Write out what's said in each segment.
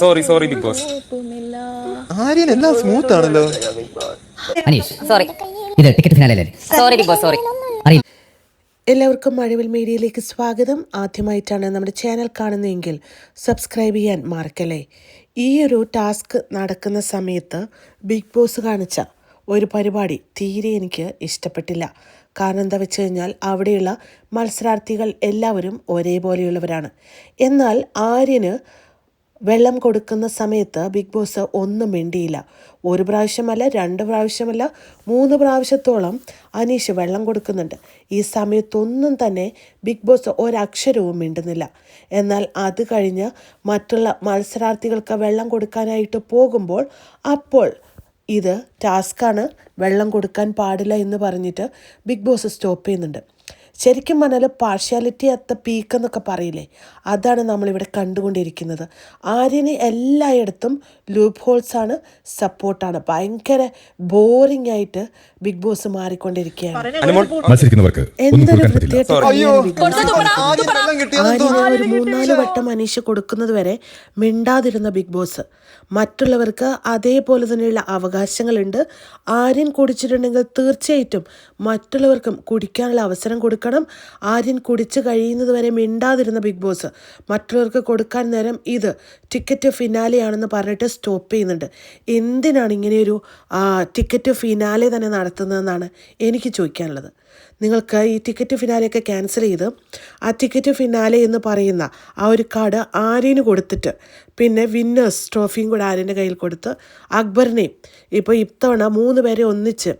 Sorry sorry big boss Aryan എല്ലാം smooth ആണല്ലോ. Aneesh sorry ഇത് ടിക്കറ്റ് ഫിനാലല്ലേ സോറി ബിഗ് ബോസ് സോറി എല്ലാവർക്കും മഴവിൽ മീഡിയയിലേക്ക് സ്വാഗതം. ആദ്യമായിട്ടാണ് നമ്മുടെ ചാനൽ കാണുന്നതെങ്കിൽ സബ്സ്ക്രൈബ് ചെയ്യാൻ മറക്കല്ലേ? ഈ ഒരു ടാസ്ക് നടക്കുന്ന സമയത്ത് ബിഗ് ബോസ് കാണിച്ച ഒരു പരിപാടി തീരെ എനിക്ക് ഇഷ്ടപ്പെട്ടില്ല. കാരണം എന്താ വെച്ച് കഴിഞ്ഞാൽ അവിടെയുള്ള മത്സരാർത്ഥികൾ എല്ലാവരും ഒരേപോലെയുള്ളവരാണ്. എന്നാൽ ആര്യന് വെള്ളം കൊടുക്കുന്ന സമയത്ത് ബിഗ് ബോസ് ഒന്നും മിണ്ടിയില്ല. ഒരു പ്രാവശ്യമല്ല രണ്ട് പ്രാവശ്യമല്ല മൂന്ന് പ്രാവശ്യത്തോളം അനീഷ് വെള്ളം കൊടുക്കുന്നുണ്ട്. ഈ സമയത്തൊന്നും തന്നെ ബിഗ് ബോസ് ഒരക്ഷരവും മിണ്ടുന്നില്ല. എന്നാൽ അത് കഴിഞ്ഞ് മറ്റുള്ള മത്സരാർത്ഥികൾക്ക് വെള്ളം കൊടുക്കാനായിട്ട് പോകുമ്പോൾ അപ്പോൾ ഇത് ടാസ്ക്കാണ്. വെള്ളം കൊടുക്കാൻ പാടില്ല എന്ന് പറഞ്ഞിട്ട് ബിഗ് ബോസ് സ്റ്റോപ്പ് ചെയ്യുന്നുണ്ട്. ശരിക്കും പറഞ്ഞാൽ പാർഷ്യാലിറ്റി അറ്റ് ദ പീക്ക് എന്നൊക്കെ പറയില്ലേ? അതാണ് നമ്മളിവിടെ കണ്ടുകൊണ്ടിരിക്കുന്നത്. ആര്യന് എല്ലായിടത്തും ലൂപ്പ് ഹോൾസാണ് ആണ്. സപ്പോർട്ടാണ് ഭയങ്കര ബോറിംഗ് ആയിട്ട് ബിഗ് ബോസ് മാറിക്കൊണ്ടിരിക്കുകയാണ്. എന്തൊരു ആര്യനെ ഒരു മൂന്നാൽ വട്ടം അനീഷ് കൊടുക്കുന്നത് വരെ മിണ്ടാതിരുന്ന ബിഗ് ബോസ് മറ്റുള്ളവർക്ക് അതേപോലെ തന്നെയുള്ള അവകാശങ്ങളുണ്ട്. ആര്യൻ കുടിച്ചിട്ടുണ്ടെങ്കിൽ തീർച്ചയായിട്ടും മറ്റുള്ളവർക്കും കുടിക്കാനുള്ള അവസരം കൊടുക്കണം. ആര്യൻ കുടിച്ച് കഴിയുന്നത് വരെ മിണ്ടാതിരുന്ന ബിഗ് ബോസ് മറ്റുള്ളവർക്ക് കൊടുക്കാൻ നേരം ഇത് ടിക്കറ്റ് ഫിനാലെയാണെന്ന് പറഞ്ഞിട്ട് സ്റ്റോപ്പ് ചെയ്യുന്നുണ്ട്. എന്തിനാണ് ഇങ്ങനെയൊരു ടിക്കറ്റ് ഫിനാലെ തന്നെ നടത്തുന്നതെന്നാണ് എനിക്ക് ചോദിക്കാനുള്ളത്. നിങ്ങൾക്ക് ഈ ടിക്കറ്റ് ഫിനാലെയൊക്കെ ക്യാൻസൽ ചെയ്ത് ആ ടിക്കറ്റ് ഫിനാലെ എന്ന് പറയുന്ന ആ ഒരു കാർഡ് ആര്യന് കൊടുത്തിട്ട് പിന്നെ വിന്നേഴ്സ് ട്രോഫിയും കൂടെ ആര്യന്റെ കയ്യിൽ കൊടുത്ത് അക്ബറിനെയും ഇപ്പോൾ ഇത്തവണ മൂന്ന് പേരെ ഒന്നിച്ച്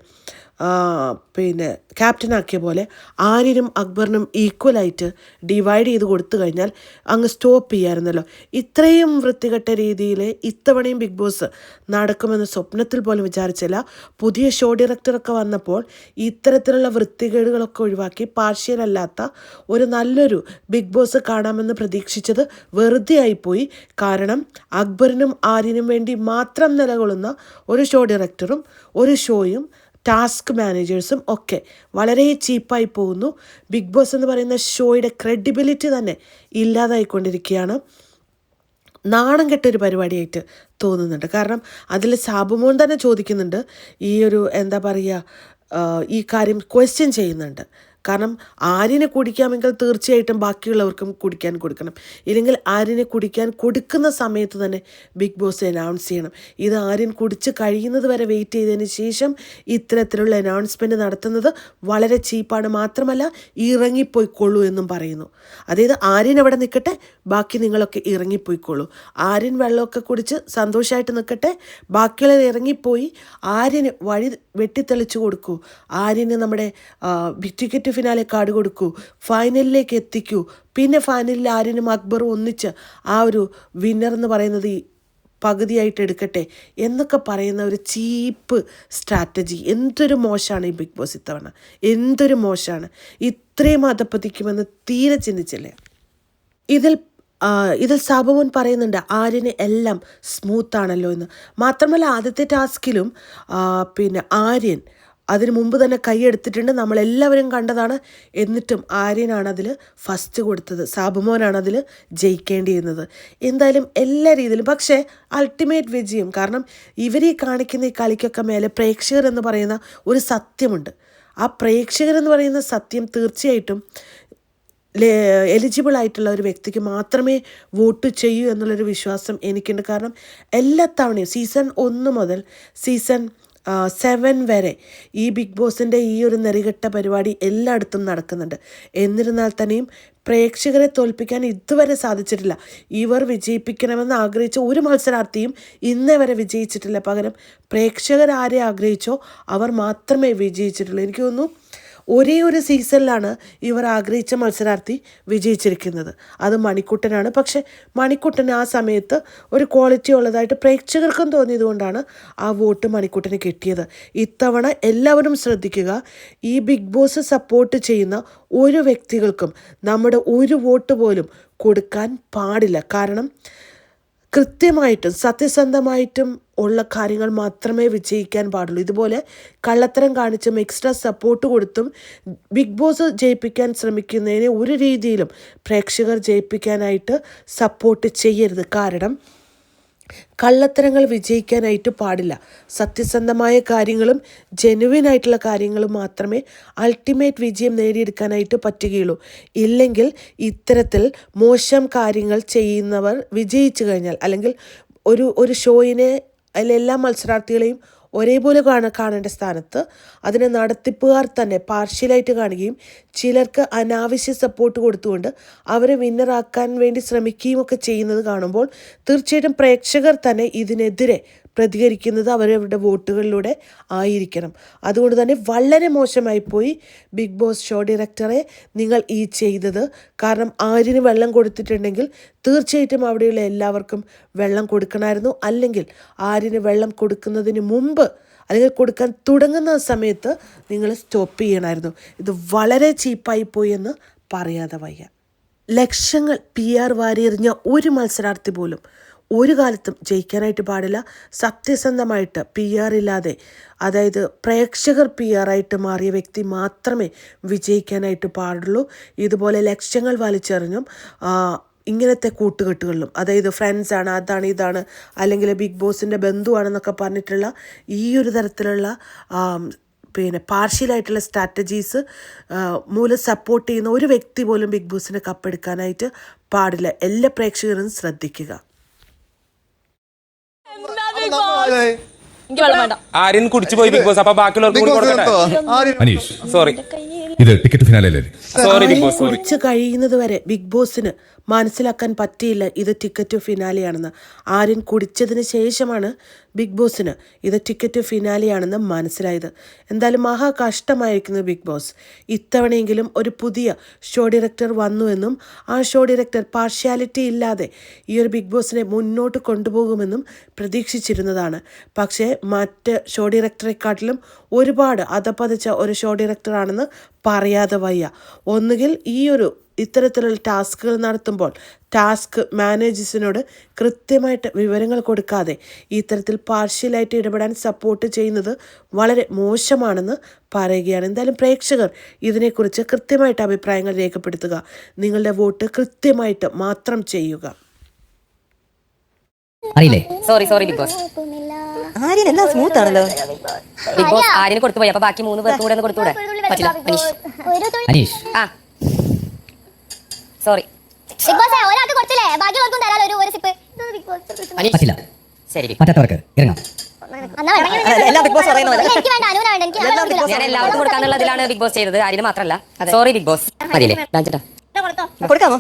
പിന്നെ ക്യാപ്റ്റനാക്കിയ പോലെ ആര്യനും അക്ബറിനും ഈക്വലായിട്ട് ഡിവൈഡ് ചെയ്ത് കൊടുത്തു കഴിഞ്ഞാൽ അങ്ങ് സ്റ്റോപ്പ് ചെയ്യാമായിരുന്നല്ലോ ഇത്രയും വൃത്തികെട്ട രീതിയിൽ ഇത്തവണയും ബിഗ് ബോസ് നടക്കുമെന്ന് സ്വപ്നത്തിൽ പോലും വിചാരിച്ചില്ല. പുതിയ ഷോ ഡയറക്ടറൊക്കെ വന്നപ്പോൾ ഇത്തരത്തിലുള്ള വൃത്തികേടുകളൊക്കെ ഒഴിവാക്കി പാർഷ്യൽ അല്ലാത്ത ഒരു നല്ലൊരു ബിഗ് ബോസ് കാണാമെന്ന് പ്രതീക്ഷിച്ചത് വെറുതെ ആയിപ്പോയി. കാരണം അക്ബറിനും ആര്യനും വേണ്ടി മാത്രം നിലകൊള്ളുന്ന ഒരു ഷോ ഡയറക്ടറും ഒരു ഷോയും ടാസ്ക് മാനേജേഴ്സും ഒക്കെ വളരെ ചീപ്പായി പോകുന്നു. ബിഗ് ബോസ് എന്ന് പറയുന്ന ഷോയുടെ ക്രെഡിബിലിറ്റി തന്നെ ഇല്ലാതായിക്കൊണ്ടിരിക്കുകയാണ്. നാണം കെട്ടൊരു പരിപാടിയായിട്ട് തോന്നുന്നുണ്ട്. കാരണം അതിൽ സാബുമോൻ തന്നെ ചോദിക്കുന്നുണ്ട്. ഈ ഒരു എന്താ പറയുക ഈ കാര്യം ക്വസ്റ്റ്യൻ ചെയ്യുന്നുണ്ട്. കാരണം ആര്യനെ കുടിക്കാമെങ്കിൽ തീർച്ചയായിട്ടും ബാക്കിയുള്ളവർക്കും കുടിക്കാൻ കൊടുക്കണം. ഇല്ലെങ്കിൽ ആര്യനെ കുടിക്കാൻ കൊടുക്കുന്ന സമയത്ത് തന്നെ ബിഗ് ബോസ് അനൗൺസ് ചെയ്യണം. ഇത് ആര്യൻ കുടിച്ച് കഴിയുന്നത് വരെ വെയിറ്റ് ചെയ്തതിന് ശേഷം ഇത്തരത്തിലുള്ള അനൗൺസ്മെന്റ് നടത്തുന്നത് വളരെ ചീപ്പാണ്. മാത്രമല്ല ഇറങ്ങിപ്പോയിക്കൊള്ളൂ എന്നും പറയുന്നു. അതായത് ആര്യൻ അവിടെ നിൽക്കട്ടെ ബാക്കി നിങ്ങളൊക്കെ ഇറങ്ങിപ്പോയിക്കൊള്ളൂ. ആര്യൻ വെള്ളമൊക്കെ കുടിച്ച് സന്തോഷമായിട്ട് നിൽക്കട്ടെ ബാക്കിയുള്ളവർ ഇറങ്ങിപ്പോയി ആര്യന് വഴി വെട്ടിത്തെളിച്ച് കൊടുക്കൂ. ആര്യന് നമ്മുടെ ബിറ്റിക്കറ്റ് ഫിനാലെ കാർഡ് കൊടുക്കൂ. ഫൈനലിലേക്ക് എത്തിക്കൂ. പിന്നെ ഫൈനലിൽ ആര്യനും അക്ബറും ഒന്നിച്ച് ആ ഒരു വിന്നർ എന്ന് പറയുന്നത് പകുതിയായിട്ട് എടുക്കട്ടെ എന്നൊക്കെ പറയുന്ന ഒരു ചീപ്പ് സ്ട്രാറ്റജി എന്തൊരു മോശമാണ് ഈ ബിഗ് ബോസ് ഇത്തവണ. എന്തൊരു മോശമാണ്. ഇത്രയും അധപ്പതിക്കുമെന്ന് തീരെ ചിന്തിച്ചില്ല? ഇതിൽ ഇതിൽ സാബുമോൻ പറയുന്നുണ്ട് ആര്യന് എല്ലാം സ്മൂത്താണല്ലോ എന്ന്. മാത്രമല്ല ആദ്യത്തെ ടാസ്കിലും പിന്നെ ആര്യൻ അതിന് മുമ്പ് തന്നെ കൈയെടുത്തിട്ടുണ്ട് നമ്മളെല്ലാവരും കണ്ടതാണ്. എന്നിട്ടും ആര്യനാണ് അതിൽ ഫസ്റ്റ് കൊടുത്തത്. സാബുമോനാണ് അതിൽ ജയിക്കേണ്ടിയിരുന്നത്. എന്തായാലും എല്ലാ രീതിയിലും. പക്ഷേ അൾട്ടിമേറ്റ് വിജയം. കാരണം ഇവരെ കാണിക്കുന്ന ഈ കളിക്കൊക്കെ മേലെ പ്രേക്ഷകർ എന്ന് പറയുന്ന ഒരു സത്യമുണ്ട്. ആ പ്രേക്ഷകർ എന്ന് പറയുന്ന സത്യം തീർച്ചയായിട്ടും എലിജിബിൾ ആയിട്ടുള്ള ഒരു വ്യക്തിക്ക് മാത്രമേ വോട്ട് ചെയ്യൂ എന്നുള്ളൊരു വിശ്വാസം എനിക്കുണ്ട്. കാരണം എല്ലാ തവണയും സീസൺ ഒന്ന് മുതൽ സീസൺ സെവൻ വരെ ഈ ബിഗ് ബോസിന്റെ ഈ ഒരു നെറികെട്ട പരിപാടി എല്ലായിടത്തും നടക്കുന്നുണ്ട്. എന്നിരുന്നാൽ തന്നെയും പ്രേക്ഷകരെ തോൽപ്പിക്കാൻ ഇതുവരെ സാധിച്ചിട്ടില്ല. ഇവർ വിജയിപ്പിക്കണമെന്ന് ആഗ്രഹിച്ച ഒരു മത്സരാർത്ഥിയും ഇന്നേ വരെ വിജയിച്ചിട്ടില്ല. പകരം പ്രേക്ഷകർ ആരെ ആഗ്രഹിച്ചോ അവർ മാത്രമേ വിജയിച്ചിട്ടുള്ളൂ. എനിക്ക് തോന്നുന്നു ഒരേ ഒരു സീസണിലാണ് ഇവർ ആഗ്രഹിച്ച മത്സരാർത്ഥി വിജയിച്ചിരിക്കുന്നത്. അത് മണിക്കുട്ടനാണ്. പക്ഷേ മണിക്കുട്ടൻ ആ സമയത്ത് ഒരു ക്വാളിറ്റി ഉള്ളതായിട്ട് പ്രേക്ഷകർക്കും തോന്നിയതുകൊണ്ടാണ് ആ വോട്ട് മണിക്കുട്ടന് കിട്ടിയത്. ഇത്തവണ എല്ലാവരും ശ്രദ്ധിക്കുക ഈ ബിഗ് ബോസ് സപ്പോർട്ട് ചെയ്യുന്ന ഒരു വ്യക്തികൾക്കും നമ്മുടെ ഒരു വോട്ട് പോലും കൊടുക്കാൻ പാടില്ല. കാരണം കൃത്യമായിട്ടും സത്യസന്ധമായിട്ടും ഉള്ള കാര്യങ്ങൾ മാത്രമേ വിജയിക്കാൻ പാടുള്ളൂ. ഇതുപോലെ കള്ളത്തരം കാണിച്ചും എക്സ്ട്രാ സപ്പോർട്ട് കൊടുത്തും ബിഗ് ബോസ് ജയിപ്പിക്കാൻ ശ്രമിക്കുന്നതിനെ ഒരു രീതിയിലും പ്രേക്ഷകർ ജയിപ്പിക്കാനായിട്ട് സപ്പോർട്ട് ചെയ്യരുത്. കാരണം കള്ളത്തരങ്ങൾ വിജയിക്കാനായിട്ട് പാടില്ല. സത്യസന്ധമായ കാര്യങ്ങളും ജെനുവിൻ ആയിട്ടുള്ള കാര്യങ്ങളും മാത്രമേ അൾട്ടിമേറ്റ് വിജയം നേടിയെടുക്കാനായിട്ട് പറ്റുകയുള്ളൂ. ഇല്ലെങ്കിൽ ഇത്തരത്തിൽ മോശം കാര്യങ്ങൾ ചെയ്യുന്നവർ വിജയിച്ചു കഴിഞ്ഞാൽ അല്ലെങ്കിൽ ഒരു ഒരു ഷോയിനെ അതിലെല്ലാ മത്സരാർത്ഥികളെയും ഒരേപോലെ കാണ കാണേണ്ട സ്ഥാനത്ത് അതിനെ നടത്തിപ്പുകാർ തന്നെ പാർഷ്യലായിട്ട് കാണുകയും ചിലർക്ക് അനാവശ്യ സപ്പോർട്ട് കൊടുത്തുകൊണ്ട് അവരെ വിന്നറാക്കാൻ വേണ്ടി ശ്രമിക്കുകയും ഒക്കെ ചെയ്യുന്നത് കാണുമ്പോൾ തീർച്ചയായിട്ടും പ്രേക്ഷകർ തന്നെ ഇതിനെതിരെ പ്രതികരിക്കുന്നത് അവരവരുടെ വോട്ടുകളിലൂടെ ആയിരിക്കണം. അതുകൊണ്ട് തന്നെ വളരെ മോശമായി പോയി ബിഗ് ബോസ് ഷോ ഡയറക്ടറെ നിങ്ങൾ ഈ ചെയ്തത്. കാരണം ആരിന് വെള്ളം കൊടുത്തിട്ടുണ്ടെങ്കിൽ തീർച്ചയായിട്ടും അവിടെയുള്ള എല്ലാവർക്കും വെള്ളം കൊടുക്കണമായിരുന്നു. അല്ലെങ്കിൽ ആരിന് വെള്ളം കൊടുക്കുന്നതിന് മുമ്പ് അല്ലെങ്കിൽ കൊടുക്കാൻ തുടങ്ങുന്ന സമയത്ത് നിങ്ങൾ സ്റ്റോപ്പ് ചെയ്യണമായിരുന്നു. ഇത് വളരെ ചീപ്പായി പോയി എന്ന് പറയാതെ വയ്യ. ലക്ഷങ്ങൾ പി ആർ വാരിയെറിഞ്ഞ ഒരു മത്സരാർത്ഥി പോലും ഒരു കാലത്തും ജയിക്കാനായിട്ട് പാടില്ല. സത്യസന്ധമായിട്ട് പി ആർ ഇല്ലാതെ അതായത് പ്രേക്ഷകർ പി ആർ ആയിട്ട് മാറിയ വ്യക്തി മാത്രമേ വിജയിക്കാനായിട്ട് പാടുള്ളൂ. ഇതുപോലെ ലക്ഷ്യങ്ങൾ വലിച്ചെറിഞ്ഞും ഇങ്ങനത്തെ കൂട്ടുകെട്ടുകളിലും അതായത് ഫ്രണ്ട്സാണ് അതാണ് ഇതാണ് അല്ലെങ്കിൽ ബിഗ് ബോസിന്റെ ബന്ധുവാണെന്നൊക്കെ പറഞ്ഞിട്ടുള്ള ഈ ഒരു തരത്തിലുള്ള പിന്നെ പാർഷ്യലായിട്ടുള്ള സ്ട്രാറ്റജീസ് മൂലം സപ്പോർട്ട് ചെയ്യുന്ന ഒരു വ്യക്തി പോലും ബിഗ് ബോസിനെ കപ്പെടുക്കാനായിട്ട് പാടില്ല. എല്ലാ പ്രേക്ഷകരും ശ്രദ്ധിക്കുക. എനിക്ക് വെള്ളം വേണ്ട. ആര്യൻ കുടിച്ചു പോയി ബിഗ് ബോസ് അപ്പൊ ബാക്കിയുള്ളവർക്ക് ബിഗ് കൂടി ബോസ് കൊടുക്കട്ടെ? കേട്ടോ അനീഷ് സോറി ഇത് ടിക്കറ്റ് ഫിനാലല്ലേ സോറി ബിഗ് ബോസ് സോറി കഴിയുന്നത് വരെ ബിഗ് ബോസിന് മനസ്സിലാക്കാൻ പറ്റിയില്ല ഇത് ടിക്കറ്റ് ഫിനാലിയാണെന്ന് ആര്യൻ കുടിച്ചതിന് ശേഷമാണ് ബിഗ് ബോസിന് ഇത് ടിക്കറ്റ് ഫിനാലിയാണെന്ന് മനസ്സിലായത്. എന്തായാലും മഹാ കഷ്ടമായിരിക്കുന്നു ബിഗ് ബോസ് ഇത്തവണയെങ്കിലും ഒരു പുതിയ ഷോ ഡയറക്ടർ വന്നുവെന്നും ആ ഷോ ഡയറക്ടർ പാർഷ്യാലിറ്റി ഇല്ലാതെ ഈ ഒരു ബിഗ് ബോസിനെ മുന്നോട്ട് കൊണ്ടുപോകുമെന്നും പ്രതീക്ഷിച്ചിരുന്നതാണ്. പക്ഷേ മറ്റ് ഷോ ഡയറക്ടറെക്കാട്ടിലും ഒരുപാട് അതപ്പതച്ച ഒരു ഷോ ഡയറക്ടറാണെന്ന് പറയാതെ വയ്യ. ഒന്നുകിൽ ഈ ഒരു ഇത്തരത്തിലുള്ള ടാസ്കുകൾ നടത്തുമ്പോൾ ടാസ്ക് മാനേജേഴ്സിനോട് കൃത്യമായിട്ട് വിവരങ്ങൾ കൊടുക്കാതെ ഇത്തരത്തിൽ പാർഷ്യലായിട്ട് ഇടപെടാൻ സപ്പോർട്ട് ചെയ്യുന്നത് വളരെ മോശമാണെന്ന് പറയുകയാണ്. എന്തായാലും പ്രേക്ഷകർ ഇതിനെക്കുറിച്ച് കൃത്യമായിട്ട് അഭിപ്രായങ്ങൾ രേഖപ്പെടുത്തുക. നിങ്ങളുടെ വോട്ട് കൃത്യമായിട്ട് മാത്രം ചെയ്യുക. അറിയില്ലേ sorry sorry big boss Aryan smooth ആണല്ലോ. ബിഗ് ബോസ് ആര്യന് കൊടുത്തു പോയി. അപ്പൊ ബാക്കി മൂന്ന് പേർക്കും കൂടെ ഒന്ന് കൊടുത്തൂടെ? പറ്റില്ല. അനീഷ്. ആ. സോറി ബിഗ് ബോസ് ഒരാൾക്ക് കൊടുത്തില്ലേ ബാക്കിയുള്ളവർക്കും തരാലോ ഒരു ഒരു സിപ്പ് പറ്റില്ല. ശരി പറ്റാത്തവർക്ക് ഇറങ്ങാം. എല്ലാം ബിഗ് ബോസ് പോലെ. എനിക്ക് വേണ്ട അനുവിന് വേണ്ട എനിക്ക് ഞാൻ എല്ലാവർക്കും കൊടുക്കാന്നുള്ളതിലാണ് ബിഗ് ബോസ് ചെയ്തത്. ആര്യന് മാത്രല്ല. സോറി ബിഗ് ബോസ് മതിയല്ലേ? കൊടുക്കാമോ?